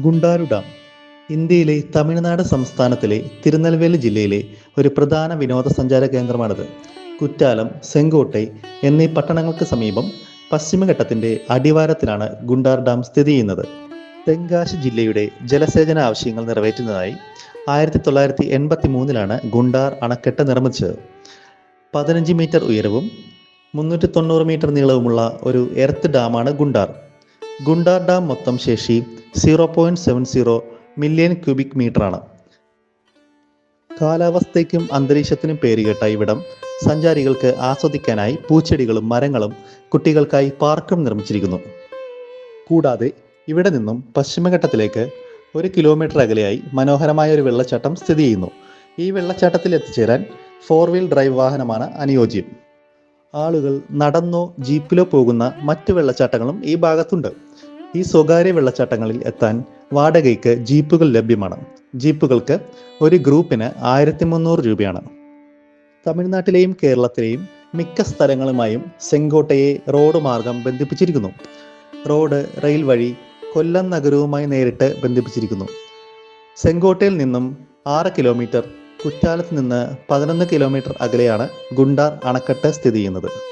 ഗുണ്ടാരു dam ഇന്ത്യയിലെ തമിഴ്നാട് സംസ്ഥാനത്തിലെ തിരുനെൽവേലി ജില്ലയിലെ ഒരു പ്രധാന വിനോദസഞ്ചാര കേന്ദ്രമാണിത്. കുറ്റാലം സെങ്കോട്ടൈ എന്നീ പട്ടണങ്ങൾക്ക് സമീപം പശ്ചിമഘട്ടത്തിന്റെ അടിവാരത്തിലാണ് ഗുണ്ടാർ ഡാം സ്ഥിതി ചെയ്യുന്നത്. തെങ്കാശി ജില്ലയുടെ ജലസേചന ആവശ്യങ്ങൾ നിറവേറ്റുന്നതായി ആയിരത്തി തൊള്ളായിരത്തി എൺപത്തി മൂന്നിലാണ് ഗുണ്ടാർ അണക്കെട്ട് നിർമ്മിച്ചത്. പതിനഞ്ച് മീറ്റർ ഉയരവും മുന്നൂറ്റി തൊണ്ണൂറ് മീറ്റർ നീളവുമുള്ള ഒരു എർത്ത് ഡാമാണ് ഗുണ്ടാർ. ഗുണ്ടാർ ഡാം മൊത്തം ശേഷി zero point seven zero million cubic മീറ്ററാണ് കാലാവസ്ഥയ്ക്കും അന്തരീക്ഷത്തിനും പേരുകേട്ട ഇവിടം സഞ്ചാരികൾക്ക് ആസ്വദിക്കാനായി പൂച്ചെടികളും മരങ്ങളും കുട്ടികൾക്കായി പാർക്കും നിർമ്മിച്ചിരിക്കുന്നു. കൂടാതെ ഇവിടെ നിന്നും പശ്ചിമഘട്ടത്തിലേക്ക് ഒരു കിലോമീറ്റർ അകലെയായി മനോഹരമായ ഒരു വെള്ളച്ചാട്ടം സ്ഥിതി ചെയ്യുന്നു. ഈ വെള്ളച്ചാട്ടത്തിൽ എത്തിച്ചേരാൻ ഫോർ വീൽ ഡ്രൈവ് വാഹനമാണ് അനുയോജ്യം. ആളുകൾ നടന്നോ ജീപ്പിലോ പോകുന്ന മറ്റു വെള്ളച്ചാട്ടങ്ങളും ഈ ഭാഗത്തുണ്ട്. ഈ സ്വകാര്യ വെള്ളച്ചാട്ടങ്ങളിൽ എത്താൻ വാടകയ്ക്ക് ജീപ്പുകൾ ലഭ്യമാണ്. ജീപ്പുകൾക്ക് ഒരു ഗ്രൂപ്പിന് ആയിരത്തി മുന്നൂറ് രൂപയാണ്. തമിഴ്നാട്ടിലെയും കേരളത്തിലെയും മിക്ക സ്ഥലങ്ങളുമായും സെങ്കോട്ടയെ റോഡ് മാർഗം ബന്ധിപ്പിച്ചിരിക്കുന്നു. റോഡ് റെയിൽ വഴി കൊല്ലം നഗരവുമായി നേരിട്ട് ബന്ധിപ്പിച്ചിരിക്കുന്നു. സെങ്കോട്ടയിൽ നിന്നും ആറ് കിലോമീറ്റർ കുറ്റാലത്ത് നിന്ന് പതിനൊന്ന് കിലോമീറ്റർ അകലെയാണ് ഗുണ്ടാർ അണക്കെട്ട് സ്ഥിതി ചെയ്യുന്നത്.